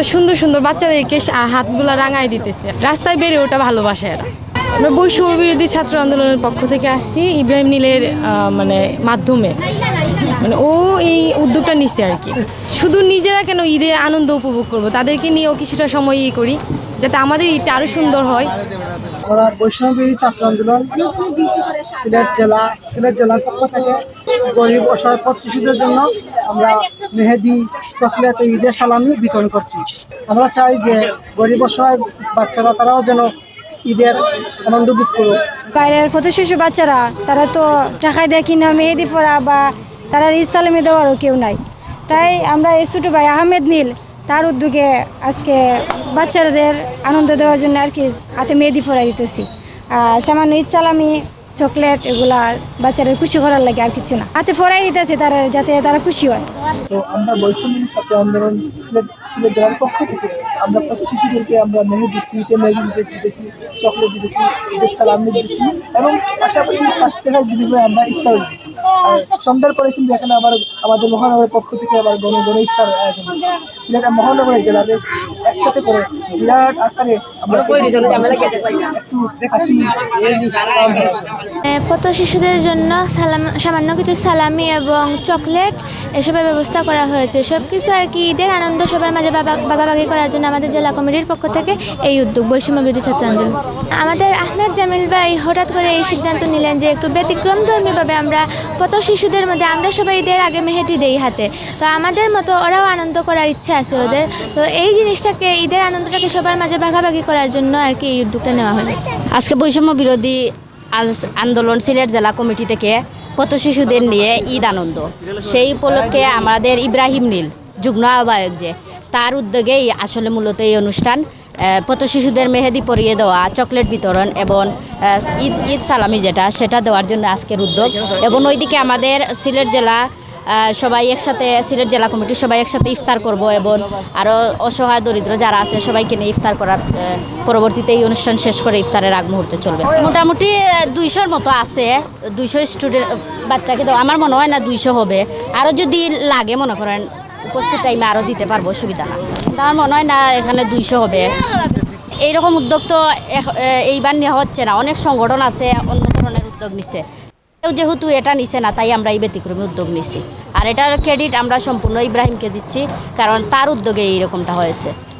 এত সুন্দর সুন্দর বাচ্চাদেরকে হাতগুলা রাঙায় দিতেছে। রাস্তায় বেড়ে ওটা ভালোবাসে এরা। আমরা বৈষম্য বিরোধী ছাত্র আন্দোলনের পক্ষ থেকে আসছি ইব্রাহিম নীলের মানে মাধ্যমে। মানে ও এই উদ্যোগটা নিচ্ছে আর কি। শুধু নিজেরা কেন ঈদে আনন্দ উপভোগ করব? তাদেরকে নিয়েও কিছুটা সময় ইয়ে করি যাতে আমাদের ঈদটা আরও সুন্দর হয়। আমরা বৈষ্ণবী ছাত্র আন্দোলন সিলেট জেলা সিলেট জেলার পক্ষ থেকে গরিব অসহায় পথ শিশুদের জন্য আমরা মেহেদি চকলেট ঈদের সালামি বিতরণ করছি। আমরা চাই যে গরিব অসহায় বাচ্চারা তারাও যেন ঈদের আনন্দ ভোগ করুক। বাইরের ফটো শিশু বাচ্চারা তারা তো টাকায় দেখি না মেহেদি পড়া বা তারা ইসলামে দেওয়ারও কেউ নাই। তাই আমরা এই ছোটো ভাই আহমেদ নীল, তার উদ্যোগে আজকে বাচ্চাদের আনন্দ দেওয়ার জন্য আর কি হাতে মেহেদি ফোরাই দিতেছি। আর সামান্য ইচ্ছালামি, চকলেট এগুলা বাচ্চাদের খুশি করার লাগে আর কিছু না। হাতে ফোরাই দিতেছি তারা যাতে তারা খুশি হয়। তো আমরা বৈষম্য ছাত্র আন্দোলন সিলেট জেলার পক্ষ থেকে। আমরা পথ শিশুদেরকে আমরা মেহেদি ফ্রিতে মেহেদি দিতে দিতেছি চকলেট দিতেছি ঈদের সালামি দিতেছি এবং পাশাপাশি পাঁচ টাকার বিনিময়ে আমরা ইফতার দিতেছি। আর সন্ধ্যার পরে কিন্তু এখানে আবার আমাদের মহানগরের পক্ষ থেকে আবার গণ গণ ইফতার আয়োজন হচ্ছে। সিলেট মহানগরের জেলাদের একসাথে করে বিরাট আকারে আমরা একটু হাসি পত শিশুদের জন্য সালাম, সামান্য কিছু সালামি এবং চকলেট এসবের ব্যবস্থা করা হয়েছে। সব কিছু আর কি ঈদের আনন্দ সবার মাঝে ভাগাভাগি করার জন্য আমাদের জেলা কমিটির পক্ষ থেকে এই উদ্যোগ, বৈষম্য বিরোধী ছাত্র আন্দোলন। আমাদের আহমেদ জামিল ভাই হঠাৎ করে এই সিদ্ধান্ত নিলেন যে একটু ব্যতিক্রম ধর্মীভাবে আমরা পত শিশুদের মধ্যে, আমরা সবাই ঈদের আগে মেহেদি দেই হাতে। তো আমাদের মতো ওরাও আনন্দ করার ইচ্ছা আছে ওদের। তো এই জিনিসটাকে, ঈদের আনন্দটাকে সবার মাঝে ভাগাভাগি করার জন্য আর কি এই উদ্যোগটা নেওয়া হলো। আজকে বৈষম্য বিরোধী আন্দোলন সিলেট জেলা কমিটি থেকে পথ শিশুদের নিয়ে ঈদ আনন্দ। সেই উপলক্ষে আমাদের ইব্রাহিম নীল, যুগ্ম আহ্বায়ক যে, তার উদ্যোগেই আসলে মূলত এই অনুষ্ঠান পথ শিশুদের মেহেদি পরিয়ে দেওয়া, চকলেট বিতরণ এবং ঈদ ঈদ সালামি যেটা, সেটা দেওয়ার জন্য আজকের উদ্যোগ। এবং ওইদিকে আমাদের সিলেট জেলা সবাই একসাথে সিলেট জেলা কমিটির সবাই একসাথে ইফতার করব এবং আরও অসহায় দরিদ্র যারা আছে সবাইকে নিয়ে ইফতার করার পরবর্তীতে এই অনুষ্ঠান শেষ করে ইফতারের আগ মুহূর্তে চলবে। মোটামুটি দুইশোর মতো আছে, দুইশো স্টুডেন্ট বাচ্চাকে তো আমার মনে হয় না দুইশো হবে। আরও যদি লাগে, মনে করেন, উপস্থিত টাইমে আরও দিতে পারব, সুবিধা না। আমার মনে হয় না এখানে দুইশো হবে। এইরকম উদ্যোগ তো এইবার নেওয়া হচ্ছে না। অনেক সংগঠন আছে, অন্য ধরনের উদ্যোগ কেউ যেহেতু এটা নিছে না, তাই আমরা এই ব্যতিক্রমী উদ্যোগ নিছি। আর এটার ক্রেডিট আমরা সম্পূর্ণ ইব্রাহিমকে দিচ্ছি, কারণ তার উদ্যোগে এই রকমটা হয়েছে।